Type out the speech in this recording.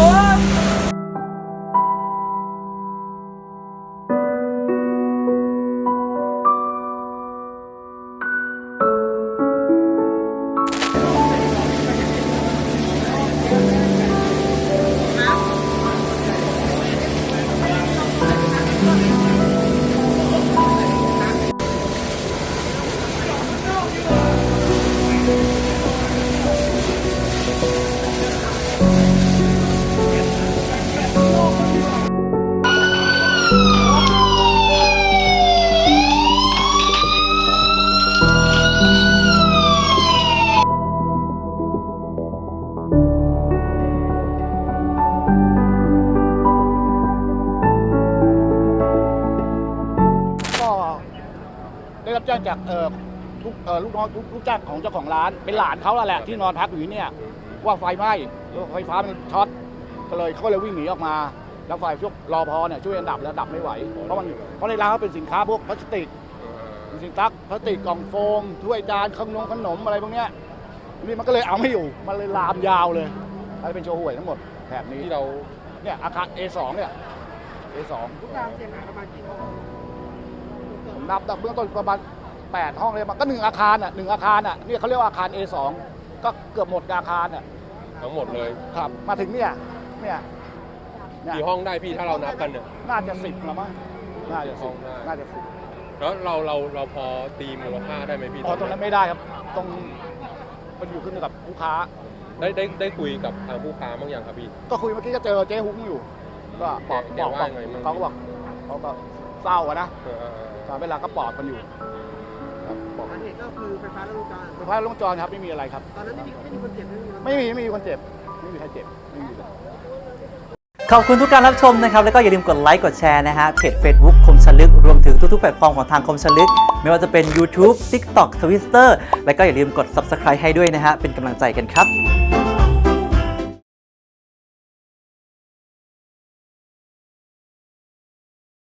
Oh! รับแจ้งจากเอ่อทุกเอ่อลูกน้องทุกลูกจ้างของเจ้าของร้าน เป็นหลานเขาแล้วแหละที่นอนพักอยู่ที่เนี่ย ว่าไฟไหม้ไฟฟ้ามันช็อตก็เลยเขาก็เลยวิ่งหนีออกมา แล้วฝ่ายพวกรอพอเนี่ยช่วยกันดับแล้วดับไม่ไหว เพราะมันเพราะในร้านเขาเป็นสินค้าพวกพลาสติก สินค้าพลาสติกกล่องโฟมถ้วยจานขนมขนมอะไรพวกเนี้ยนี่มันก็เลยเอาไม่อยู่ มันเลยลามยาวเลยอะไรเป็นโชว์หวยทั้งหมดแถบนี้ที่เราเนี่ยอาคาร A2 เนี่ย A2 ทุกการเสียหายประมาณกี่ห้องผม นับนับเบื้องต้นประมาณ8ห้องเลยมันก็หนึ่งอาคารอะหนึ่งอาคารอะเนี่ยเขาเรียกว่าอาคาร A2 ก็เกือบหมดอาคารอะทั้งหมดเลยครับมาถึงเนี่ยเนี่ยเนี่ยกี่ห้องได้พี่ถ้าเรานับกันเนี่ยน่าจะสิบละมั้งน่าจะห้สิอบงได้น่าจะสิบแล้วเราเราเราพอตีมูลค่าได้ไหมพี่อ๋อตรงนั้นไม่ได้ครับตรงมันอยู่ขึ้นอยู่กับลูกค้า ได้ได้ได้คุยกับทางผู้ค้าบ้างยังครับพี่ก็คุยเมื่อกี้ก็เจอเจ๊หุ้งอยู่ ก็ปลอบแกปลอบว่าไงมั่งเขาก็บอกเขาก็ เศร้าอะนะเออเออเออตอนเวลาก็ปลอบกันอยู่ครับปลอบสาเหตุก็คือไฟฟ้าลัดวงจรไฟฟ้าลงจรครับไม่มีอะไรครับ ตอนนั้นไม่มีไม่มีคนเจ็บไม่มีคนไม่มีไม่มีคนเจ็บ ไม่มีใครเจ็บไม่มีเลย ขอบคุณทุกการรับชมนะครับ แล้วก็อย่าลืมกดไลค์กดแชร์นะฮะเพจ Facebook คมชลึก รวมถึงทุกๆแพลตฟอร์มของทางคมชลึก ไม่ว่าจะเป็น YouTube TikTok Twitter แล้วก็อย่าลืมกด Subscribe ให้ด้วยนะฮะเป็นกำลังใจกันครับ